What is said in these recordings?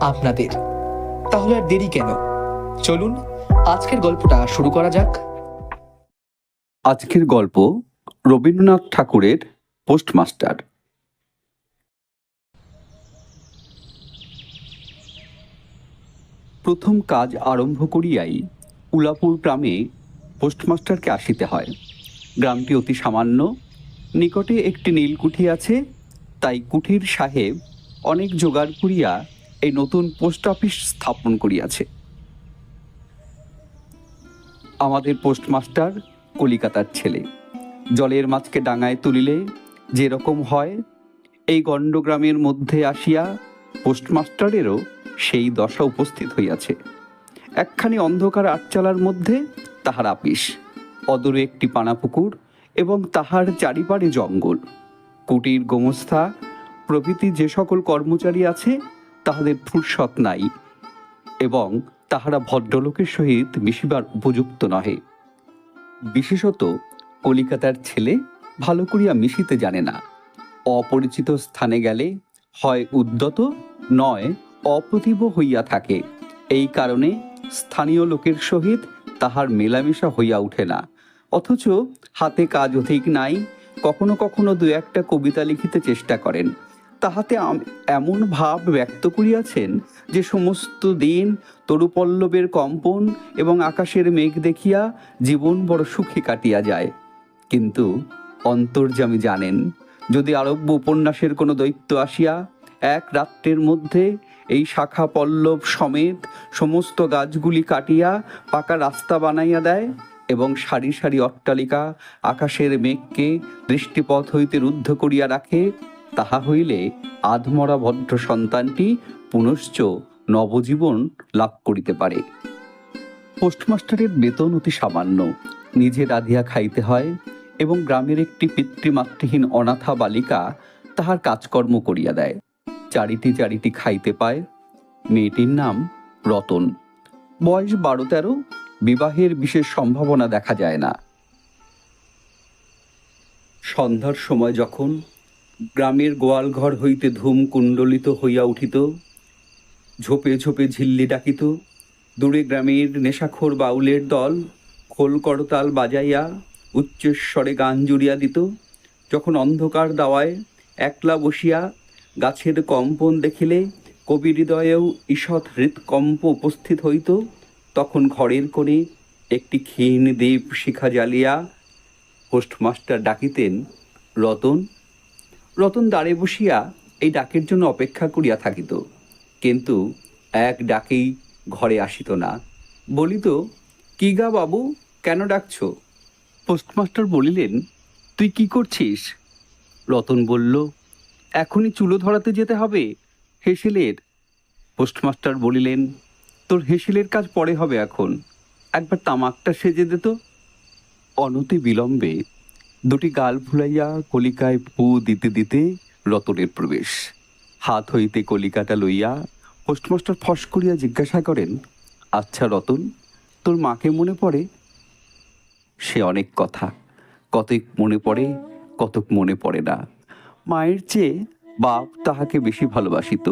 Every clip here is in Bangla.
আপনাদের। তাহলে আর দেরি কেন? চলুন, আজকের গল্পটা শুরু করা যাক। আজকের গল্প রবীন্দ্রনাথ ঠাকুরের পোস্টমাস্টার। প্রথম কাজ আরম্ভ করিয়াই উলাপুর গ্রামে পোস্টমাস্টারকে আসিতে হয়। গ্রামটি অতি সামান্য, নিকটে একটি নীলকুঠি আছে, তাই কুঠির সাহেব অনেক জোগাড় করিয়া এই নতুন পোস্ট অফিস স্থাপন করিয়াছে। আমাদের পোস্টমাস্টার কলিকাতার ছেলে, জলের মাছকে ডাঙায় তুলিলে যেরকম হয়, এই গণ্ডগ্রামের মধ্যে আসিয়া পোস্টমাস্টারেরও সেই দশা উপস্থিত হইয়াছে। একখানি অন্ধকার আটচালার মধ্যে তাহার আপিস, অদূরে একটি পানাপুকুর এবং তাহার চারিপাড়ে জঙ্গল। কুটির গোমস্থা প্রভৃতি যে সকল কর্মচারী আছে তাহাদের ফুরসত নাই এবং তাহারা ভদ্রলোকের সহিত মিশিবার উপযুক্ত নহে। বিশেষত কলিকাতার ছেলে ভালো করিয়া মিশিতে জানে না। অপরিচিত স্থানে গেলে হয় উদ্যত, নয় অপ্রতিভ হইয়া থাকে। এই কারণে স্থানীয় লোকের সহিত তাহার মেলামেশা হইয়া ওঠে না। অথচ হাতে কাজ অধিক নাই, কখনো কখনো দু একটা কবিতা লিখিতে চেষ্টা করেন। তাহাতে এমন ভাব ব্যক্ত করিয়াছেন যে সমস্ত দিন তরুপল্লবের কম্পন এবং আকাশের মেঘ দেখিয়া জীবন বড় সুখে কাটিয়া যায়। কিন্তু অন্তর্যামী জানেন, যদি আরব্য উপন্যাসের কোনো দৈত্য আসিয়া, এক রাত্রের মধ্যে এই শাখা পল্লব সমেত সমস্ত গাছগুলি কাটিয়া পাকা রাস্তা বানাইয়া দেয় এবং সারি সারি অট্টালিকা আকাশের মেঘকে দৃষ্টিপথ হইতে রুদ্ধ করিয়া রাখে তাহা হইলে আধমরা ভদ্র সন্তানটি পুনশ্চ নবজীবন লাভ করিতে পারে। পোস্টমাস্টারের বেতন অতি সামান্য। নিজে রাধিয়া খাইতে হয় এবং গ্রামের একটি পিতৃমাতৃহীন অনাথা বালিকা তাহার কাজকর্ম করিয়া দেয়। চারিটি চারিটি খাইতে পায়। মেয়েটির নাম রতন। বয়স বারো তেরো, বিবাহের বিশেষ সম্ভাবনা দেখা যায় না। সন্ধ্যার সময় যখন গ্রামের গোয়ালঘর হইতে ধূম কুণ্ডলিত হইয়া উঠিত, ঝোপে ঝোপে ঝিল্লি ডাকিত, দূরে গ্রামের নেশাখোর বাউলের দল খোল করতাল বাজাইয়া উচ্চস্বরে গান জুড়িয়া দিত, যখন অন্ধকার দাওয়ায় একলা বসিয়া গাছের কম্পন দেখিলে কবি হৃদয়েও ঈষৎ হৃৎকম্প উপস্থিত হইত, তখন ঘরের কোণে একটি ক্ষীণ দ্বীপ শিখা জ্বালিয়া পোস্টমাস্টার ডাকিতেন, রতন রতন দাঁড়ে বসিয়া এই ডাকের জন্য অপেক্ষা করিয়া থাকিত। কিন্তু এক ডাকেই ঘরে আসিত না। বলিত, কি গা বাবু, কেন ডাকছো? পোস্টমাস্টার বলিলেন, তুই কি করছিস? রতন বলল, এখনই চুলো ধরাতে যেতে হবে, হেসেলের। পোস্টমাস্টার বলিলেন, তোর হেসেলের কাজ পরে হবে এখন। একবার তামাকটা সেজে দে তো। অনতি বিলম্বে দুটি গাল ফুলাইয়া কলিকায় ফু দিতে দিতে রতনের প্রবেশ। হাত হইতে কলিকাটা লইয়া পোস্টমাস্টার ফস করিয়া জিজ্ঞাসা করেন আচ্ছা রতন, তোর মাকে মনে পড়ে? সে অনেক কথা। কতক মনে পড়ে, কতক মনে পড়ে না। মায়ের চেয়ে বাপ তাহাকে বেশি ভালোবাসিত।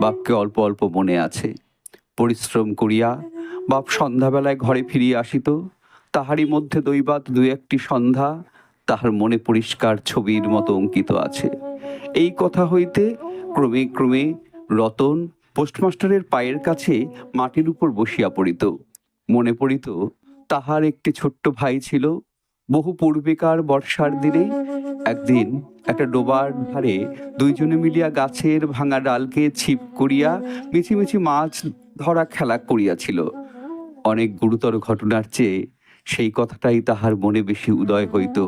বাপকে অল্প অল্প মনে আছে। পরিশ্রম করিয়া বাপ সন্ধ্যাবেলায় ঘরে ফিরিয়া আসিত। তাহারই মধ্যে দৈবাত দু একটি সন্ধ্যা তাহার মনে পরিষ্কার ছবির মতো অঙ্কিত আছে। এই কথা হইতে ক্রমে ক্রমে রতন পোস্টমাস্টারের পায়ের কাছে মাটির উপর বসিয়া পড়িত। মনে পড়িত, তাহার একটি ছোট্ট ভাই ছিল। বহু পূর্বেকার বর্ষার দিনে একদিন একটা ডোবার ধারে দুইজনে মিলিয়া গাছের ভাঙা ডালকে ছিপ করিয়া মিছিমিছি মাছ ধরা খেলা করিয়াছিল। অনেক গুরুতর ঘটনার চেয়ে সেই কথাটাই তাহার মনে বেশি উদয় হইত।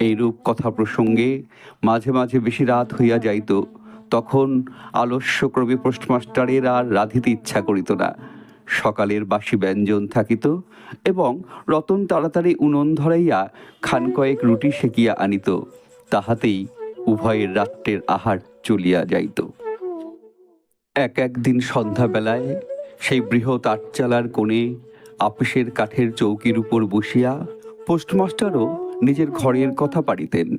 এইরূপ কথা প্রসঙ্গে মাঝে মাঝে বেশি রাত হইয়া যাইত, তখন আলস্যক্রমে পোস্টমাস্টারের আর রাঁধিতে ইচ্ছা করিত না। সকালের বাসি ব্যঞ্জন থাকিত এবং রতন তাড়াতাড়ি উনন ধরাইয়া খান কয়েক রুটি সেকিয়া আনিত, তাহাতেই উভয়ের রাত্রের আহার চলিয়া যাইত। এক একদিন সন্ধ্যাবেলায় সেই বৃহৎ আটচালার কোণে আপিসের কাঠের চৌকির উপর বসিয়া পোস্টমাস্টারও নিজের ঘরের কথা পারিতেন।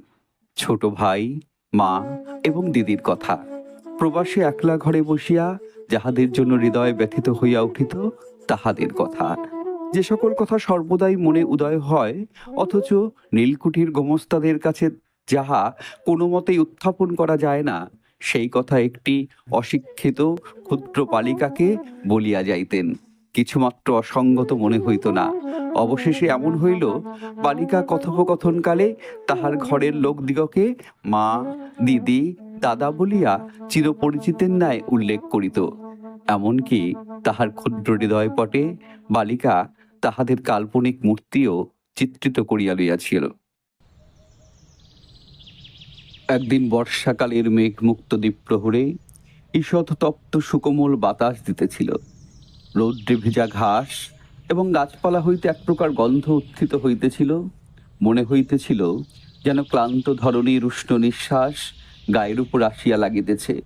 ছোট ভাই, মা এবং দিদির কথা। প্রবাসে একলা ঘরে বসিয়া যাহাদের জন্য হৃদয় ব্যথিত হইয়া উঠিত, তাহাদের কথা। যে সকল কথা সর্বদাই মনে উদয় হয়, অথচ নীলকুঠির গোমস্তাদের কাছে যাহা কোনো মতেই উত্থাপন করা যায় না, সেই কথা একটি অশিক্ষিত ক্ষুদ্র বালিকাকে বলিয়া যাইতেন। কিছুমাত্র অসঙ্গত মনে হইত না। অবশেষে এমন হইল, বালিকা কথোপকথনকালে তাহার ঘরের লোকদিগকে মা, দিদি, দাদা বলিয়া চিরপরিচিতের ন্যায় উল্লেখ করিত। এমনকি তাহার ক্ষুদ্র হৃদয় পটে বালিকা তাহাদের কাল্পনিক মূর্তিও চিত্রিত করিয়া লইয়াছিল। একদিন বর্ষাকালের মেঘ মেঘমুক্ত দ্বীপ্রহরে ঈষৎ তপ্ত সুকোমল বাতাস দিতেছিল। রৌদ্রে ভিজা ঘাস এবং গাছপালা হইতে এক প্রকার গন্ধ উত্থিত হইতেছিল, মনে হইতেছিল যেন ক্লান্ত ধরনের উষ্ণ নিঃশ্বাস গায়ের উপর আসিয়া লাগিতেছে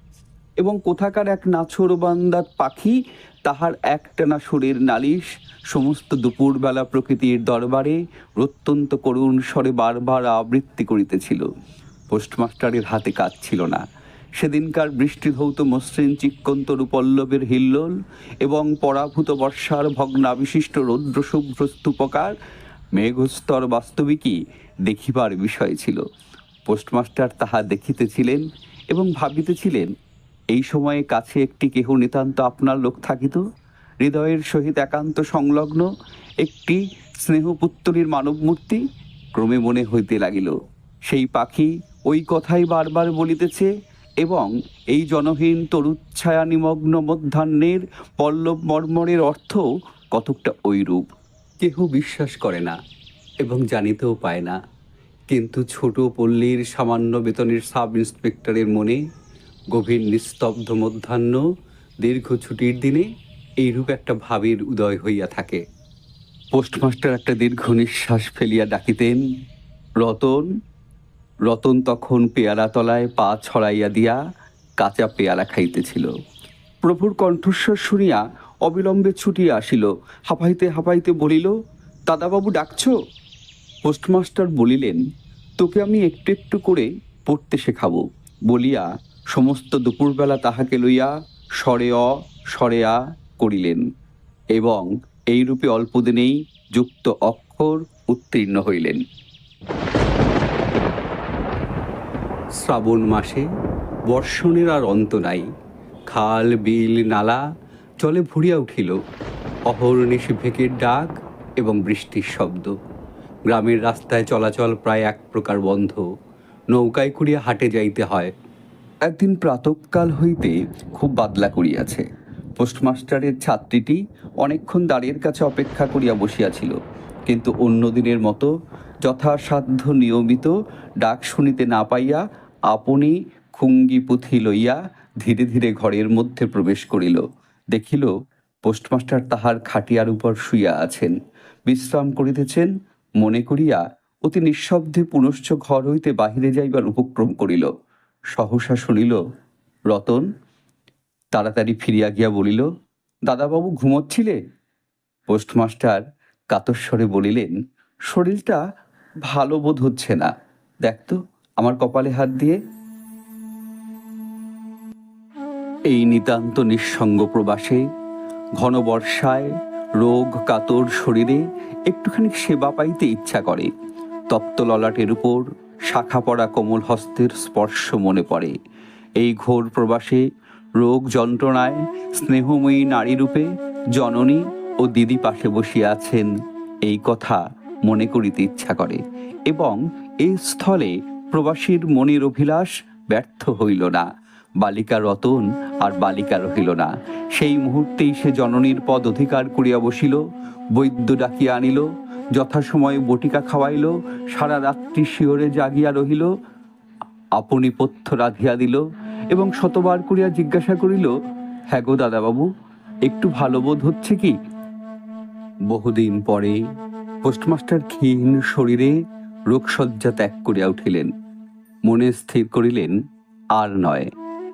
এবং কোথাকার এক নাছর বান্দাত পাখি তাহার একটানা সুরের নালিশ সমস্ত দুপুরবেলা প্রকৃতির দরবারে অত্যন্ত করুণ স্বরে বারবার আবৃত্তি করিতেছিল। পোস্টমাস্টারের হাতে কাজ ছিল না। সেদিনকার বৃষ্টিধৌত মসৃণ চিক্কন্তরু পল্লবের হিল্লোল এবং পরাভূত বর্ষার ভগ্নাবিশিষ্ট রৌদ্রশুভ্র স্তূপকার মেঘস্তর বাস্তবিকই দেখিবার বিষয় ছিল। পোস্টমাস্টার তাহা দেখিতেছিলেন এবং ভাবিতেছিলেন, এই সময়ে কাছে একটি কেহ নিতান্ত আপনার লোক থাকিত? হৃদয়ের সহিত একান্ত সংলগ্ন একটি স্নেহপুত্তরীর মানব মূর্তি ক্রমে মনে হইতে লাগিল, সেই পাখি ওই কথাই বারবার বলিতেছে এবং এই জনহীন তরুচ্ছায়া নিমগ্ন মধ্যাহ্নের পল্লব মর্মরের অর্থ কতকটা ওইরূপ কেহ বিশ্বাস করে না এবং জানিতেও পায় না। কিন্তু ছোট পল্লীর সামান্য বেতনের সাব ইন্সপেক্টরের মনে গভীর নিস্তব্ধ মধ্যাহ্ন দীর্ঘ ছুটির দিনে এইরূপ একটা ভাবের উদয় হইয়া থাকে। পোস্টমাস্টার একটা দীর্ঘ নিঃশ্বাস ফেলিয়া ডাকিতেন, রতন রতন তখন পেয়ারা তলায় পা ছড়াইয়া দিয়া কাঁচা পেয়ারা খাইতেছিল। প্রভুর কণ্ঠস্বর শুনিয়া অবিলম্বে ছুটিয়া আসিল। হাঁপাইতে হাঁপাইতে বলিল, দাদাবাবু ডাকছ? পোস্টমাস্টার বলিলেন, তোকে আমি একটু একটু করে পড়তে শেখাবো। বলিয়া সমস্ত দুপুরবেলা তাহাকে লইয়া স্বরে অ স্বরে আ করিলেন এবং এইরূপে অল্পদিনেই যুক্ত অক্ষর উত্তীর্ণ হইলেন। শ্রাবণ মাসে বর্ষণের আর অন্ত নাই। খাল, বিল, নালা, জলে ভরিয়া উঠিল। অহর্নিশি ভেকের ডাক এবং বৃষ্টির শব্দ। গ্রামের রাস্তায় চলাচল প্রায় এক প্রকার বন্ধ। নৌকায় করিয়া হাটে যাইতে হয়। একদিন প্রাতকাল হইতে খুব বাদলা করিয়াছে। পোস্টমাস্টারের ছাত্রীটি অনেকক্ষণ দাঁড়িয়ের কাছে অপেক্ষা করিয়া বসিয়াছিল। কিন্তু অন্য দিনের মতো যথাসাধ্য নিয়মিত ডাক শুনিতে না পাইয়া আপনি খুঙ্গি পুঁথি লইয়া ধীরে ধীরে ঘরের মধ্যে প্রবেশ করিল। দেখিল, পোস্টমাস্টার তাহার খাটিয়ার উপর শুইয়া আছেন। বিশ্রাম করিতেছেন, মনে করিয়া অতি নিঃশব্দে পুনশ্চ ঘর হইতে বাহিরে যাইবার উপক্রম করিল। সহসা শুনিল, রতন, তাড়াতাড়ি ফিরিয়া গিয়া বলিল, দাদাবাবু ঘুমোচ্ছিলে পোস্টমাস্টার কাতস্বরে বলিলেন, শরীরটা ভালো বোধ হচ্ছে না। দেখ তো আমার কপালে হাত দিয়ে? এই নিতান্ত নিঃসঙ্গ প্রবাসে, ঘন বর্ষায়, রোগ, কাতর শরীরে একটুখানি সেবা পাইতে ইচ্ছা করে। তপ্ত ললাটের উপর শাখা পড়া কোমল হস্তের স্পর্শ মনে পড়ে। এই ঘোর প্রবাসে রোগ যন্ত্রণায় স্নেহময়ী নারীরূপে জননী ও দিদি পাশে বসিয়া আছেন, এই কথা মনে করিতে ইচ্ছা করে। এবং এই স্থলে প্রবাসীর মনের অভিলাষ ব্যর্থ হইল না। বালিকা রতন আর বালিকা রহিল না। সেই মুহূর্তেই সে জননীর পদ অধিকার করিয়া বসিল, বৈদ্য ডাকিয়া আনিল, যথাসময়ে বটিকা খাওয়াইল, সারা রাত্রি শিওরে জাগিয়া রহিল, আপনি পথ্য রাধিয়া দিল এবং শতবার করিয়া জিজ্ঞাসা করিল হ্যাঁ গো দাদাবাবু, একটু ভালো বোধ হচ্ছে কি? বহুদিন পরে পোস্টমাস্টার ক্ষীণ শরীরে রোগশয্যা ত্যাগ করিয়া উঠিলেন। মনে স্থির করিলেন, আর নয়,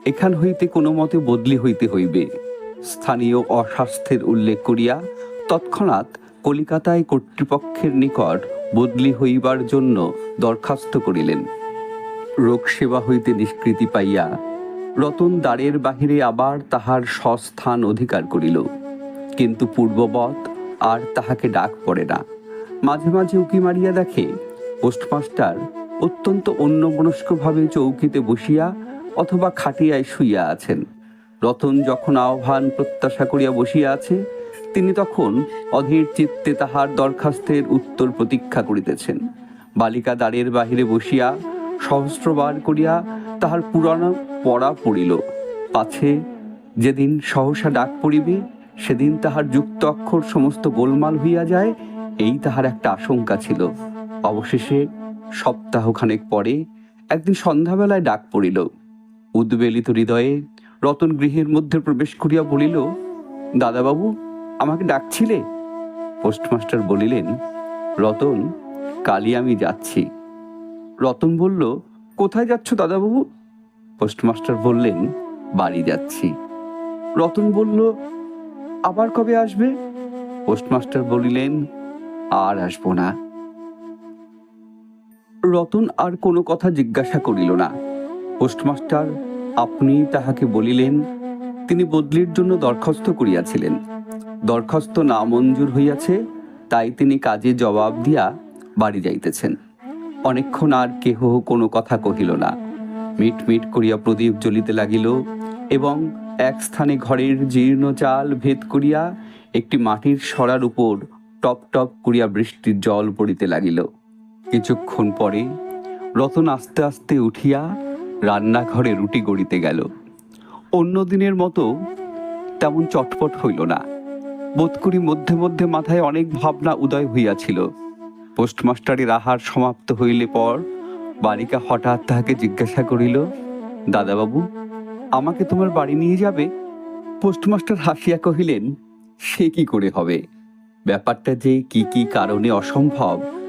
এখান হইতে কোনো মতে বদলি হইতে হইবে। স্থানীয় অস্বাস্থ্যের উল্লেখ করিয়া তৎক্ষণাৎ কলিকাতায় কর্তৃপক্ষের নিকট বদলি হইবার জন্য দরখাস্ত করিলেন। রোগ সেবা হইতে নিষ্কৃতি পাইয়া রতন দ্বারের বাহিরে আবার তাহার স্বস্থান অধিকার করিল। কিন্তু পূর্ববৎ আর তাহাকে ডাক পড়ে না। মাঝে মাঝে উকি মারিয়া দেখে পোস্টমাস্টার অত্যন্ত অন্যমনস্কভাবে চৌকিতে বসিয়া অথবা খাটিয়ায় শুইয়া আছেন। রতন যখন আহ্বান প্রত্যাশা করিয়া বসিয়া আছে, তিনি তখন অধীর চিত্তে তাহার দরখাস্তের উত্তর প্রতীক্ষা করিতেছেন। বালিকা দ্বারের বাহিরে বসিয়া সহস্রবার করিয়া তাহার পুরানো পড়া পড়িল। পাছে যেদিন সহসা ডাক পড়িবে, সেদিন তাহার যুক্ত অক্ষর সমস্ত গোলমাল হইয়া যায়, এই তাহার একটা আশঙ্কা ছিল। অবশেষে সপ্তাহখানেক পরে একদিন সন্ধ্যাবেলায় ডাক পড়িল। উদ্বেলিত হৃদয়ে রতন গৃহের মধ্যে প্রবেশ করিয়া বলিল, দাদাবাবু, আমাকে ডাকছিলে? পোস্টমাস্টার বলিলেন, রতন, কালই আমি যাচ্ছি। রতন বলল, কোথায় যাচ্ছ দাদাবাবু? পোস্টমাস্টার বললেন, বাড়ি যাচ্ছি। রতন বলল, আবার কবে আসবে? পোস্টমাস্টার বলিলেন, আর আসব না। রতন আর কোনো কথা জিজ্ঞাসা করিল না। পোস্টমাস্টার, আপনি তাহাকে বলিলেন, তিনি বদলির জন্য দরখাস্ত করিয়াছিলেন। দরখাস্ত না মঞ্জুর হইয়াছে, তাই তিনি কাজে জবাব দিয়া বাড়ি যাইতেছেন। অনেকক্ষণ আর কেহ কোনো কথা কহিল না। মিট মিট করিয়া প্রদীপ জ্বলিতে লাগিল এবং এক স্থানে ঘরের জীর্ণ চাল ভেদ করিয়া একটি মাটির সরার উপর টপ টপ করিয়া বৃষ্টির জল পড়িতে লাগিল। কিছুক্ষণ পরে রতন আস্তে আস্তে উঠিয়া রান্নাঘরে রুটি গড়িতে গেল। অন্য দিনের মতো তেমন চটপট হইল না। বোধ করি মধ্যে মধ্যে মাথায় অনেক ভাবনা উদয় হইয়াছিল। পোস্টমাস্টারের আহার সমাপ্ত হইলে পর বালিকা হঠাৎ তাহাকে জিজ্ঞাসা করিল, দাদাবাবু, আমাকে তোমার বাড়ি নিয়ে যাবে? পোস্টমাস্টার হাসিয়া কহিলেন, সে কি করে হবে? ব্যাপারটা যে কি কি কারণে অসম্ভব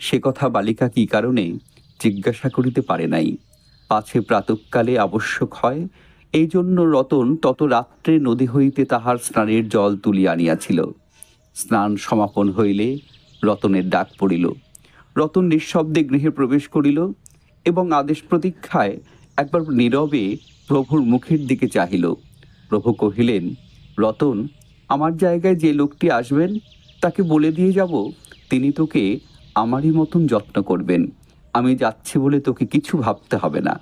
সে কথা বালিকা কি কারণে জিজ্ঞাসা করিতে পারে নাই। পাছে প্রাতকালে আবশ্যক হয়, এই জন্য রতন তত রাত্রে নদী হইতে তাহার স্নানের জল তুলিয়া আনিয়াছিল। স্নান সমাপন হইলে রতনের ডাক পড়িল। রতন নিঃশব্দে গৃহে প্রবেশ করিল এবং আদেশ প্রতীক্ষায় একবার নীরবে প্রভুর মুখের দিকে চাহিল। প্রভু কহিলেন, রতন, আমার জায়গায় যে লোকটি আসবেন, তাকে বলে দিয়ে যাব। তিনি তোকে আমারই মতন যত্ন করবেন। আমি যাচ্ছি বলে তোকে কিছু ভাবতে হবে না।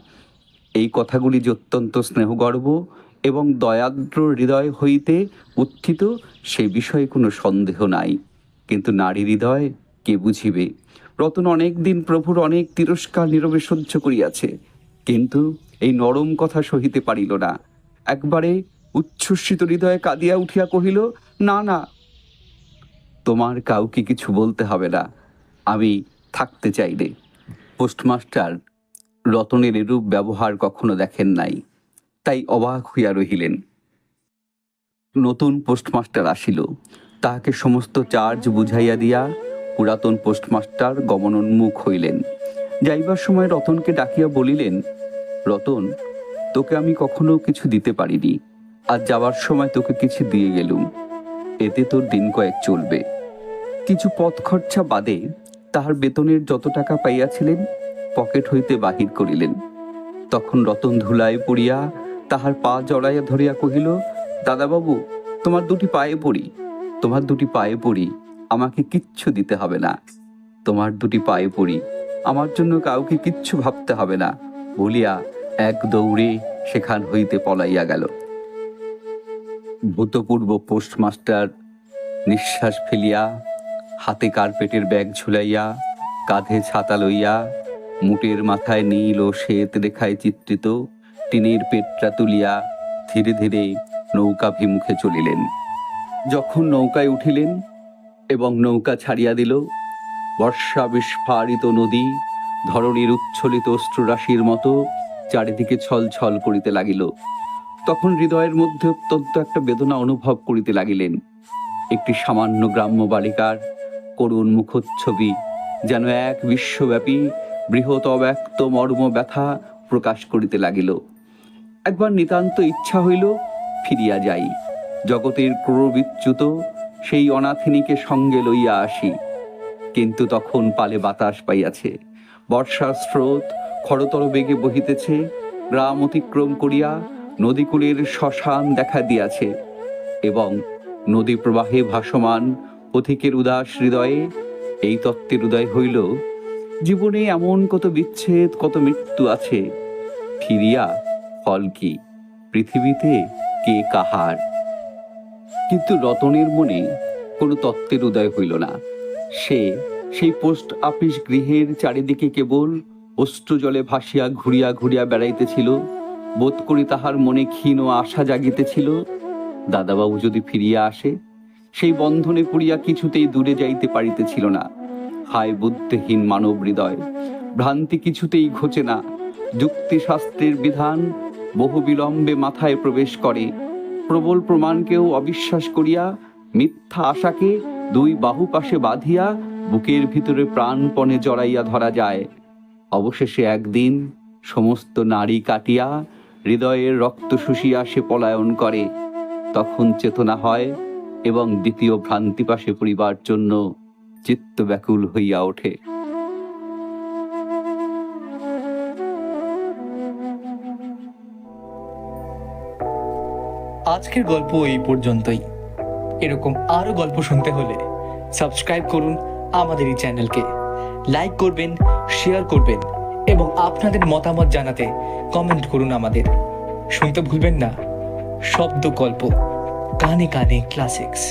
এই কথাগুলি যে অত্যন্ত স্নেহগর্ব এবং দয়াদ্র হৃদয় হইতে উত্থিত, সে বিষয়ে কোনো সন্দেহ নাই। কিন্তু নারী হৃদয় কে বুঝিবে? রতন অনেক দিন প্রভুর অনেক তিরস্কার নীরবে সহ্য করিয়াছে। কিন্তু এই নরম কথা সহিতে পারিল না। একবারে উচ্ছ্বসিত হৃদয়ে কাঁদিয়া উঠিয়া কহিল, না না, তোমার কাউকে কিছু বলতে হবে না। আমি থাকতে চাইলে পোস্টমাস্টার রতনের এরূপ ব্যবহার কখনো দেখেন নাই, তাই অবাক হইয়া রহিলেন। নতুন পোস্টমাস্টার আসিল, তাহাকে সমস্ত চার্জ বুঝাইয়া দিয়া পুরাতন পোস্টমাস্টার গমনোন্মুখ হইলেন। যাইবার সময় রতনকে ডাকিয়া বলিলেন, রতন, তোকে আমি কখনো কিছু দিতে পারিনি আর যাওয়ার সময় তোকে কিছু দিয়ে গেলুম, এতে তোর দিন কয়েক চলবে। কিছু পথ খরচা বাদে তাহার বেতনের যত টাকা পাইয়াছিলেন, পকেট হইতে বাহির করিলেন। তখন রতন ধুলায় পড়িয়া তাহার পা জড়াইয়া ধরিয়া কহিল, দাদাবাবু, তোমার দুটি পায়ে পড়ি, তোমার দুটি পায়ে পড়ি, আমাকে কিচ্ছু দিতে হবে না। তোমার দুটি পায়ে পড়ি, আমার জন্য কাউকে কিচ্ছু ভাবতে হবে না। বলিয়া এক দৌড়ে সেখান হইতে পলাইয়া গেল। ভূতপূর্ব পোস্টমাস্টার নিঃশ্বাস ফেলিয়া হাতে কার্পেটের ব্যাগ ঝুলাইয়া, কাঁধে ছাতা লইয়া, মুটের মাথায় নীল ও শ্বেত রেখায় চিত্রিত টিনের পেটটা তুলিয়া ধীরে ধীরে নৌকাভিমুখে চলিলেন। যখন নৌকায় উঠিলেন এবং নৌকা ছাড়িয়া দিল, বর্ষা বিস্ফারিত নদী, ধরণীর উচ্ছলিত অশ্রুরাশির মতো চারিদিকে ছল ছল করিতে লাগিল। তখন হৃদয়ের মধ্যে অত্যন্ত একটা বেদনা অনুভব করিতে লাগিলেন। একটি সামান্য গ্রাম্য বালিকার করুণ মুখচ্ছবি, যেন এক বিশ্বব্যাপী বৃহৎ অব্যক্ত মর্ম ব্যথা প্রকাশ করিতে লাগিল। একবার নিতান্ত ইচ্ছা হইল ফিরিয়া যাই। জগতের ক্রোড়বিচ্যুত সেই অনাথিনীকে সঙ্গে লইয়া আসি। কিন্তু তখন পালে বাতাস পাইয়াছে। বর্ষার স্রোত খরতর বেগে বহিতেছে। গ্রাম অতিক্রম করিয়া নদীকূলের শ্মশান দেখা দিয়াছে। এবং নদী প্রবাহে ভাসমান পথিকের উদাস হৃদয়ে এই তত্ত্বের উদয় হইল, জীবনে এমন কত বিচ্ছেদ, কত মৃত্যু আছে, ফিরিয়া ফল কি? পৃথিবীতে কে কাহার? কিন্তু রতনের মনে কোনো তত্ত্বের উদয় হইল না। সে, সেই পোস্ট অফিস গৃহের চারিদিকে কেবল অশ্রু জলে ভাসিয়া ঘুরিয়া ঘুরিয়া বেড়াইতেছিল, বোধ করি তাহার মনে ক্ষীণ আশা জাগিতেছিল, দাদাবাবু যদি ফিরিয়া আসে সেই বন্ধনে পড়িয়া কিছুতেই দূরে যাইতে পারিতেছিল না। হায় বুদ্ধিহীন মানব হৃদয়, ভ্রান্তি কিছুতেই ঘোচে না। যুক্তিশাস্ত্রের বিধান বহু বিলম্বে মাথায় প্রবেশ করে। প্রবল প্রমাণকেও অবিশ্বাস করিয়া মিথ্যা আশাকে দুই বাহু পাশে বাঁধিয়া বুকের ভিতরে প্রাণপণে জড়াইয়া ধরা যায়। অবশেষে একদিন সমস্ত নারী কাটিয়া হৃদয়ের রক্ত শুষিয়া সে পলায়ন করে। তখন চেতনা হয় এবং দ্বিতীয় ভ্রান্তি পাশে পড়িবার জন্য চিত্ত ব্যাকুল হইয়া ওঠে। আজকের গল্প এই পর্যন্তই। এরকম আরও গল্প শুনতে হলে সাবস্ক্রাইব করুন আমাদের এই চ্যানেলকে। লাইক করবেন, শেয়ার করবেন এবং আপনাদের মতামত জানাতে কমেন্ট করুন আমাদের। শুনতে ভুলবেন না। শব্দ গল্প। কানে কানে ক্লাসিক্স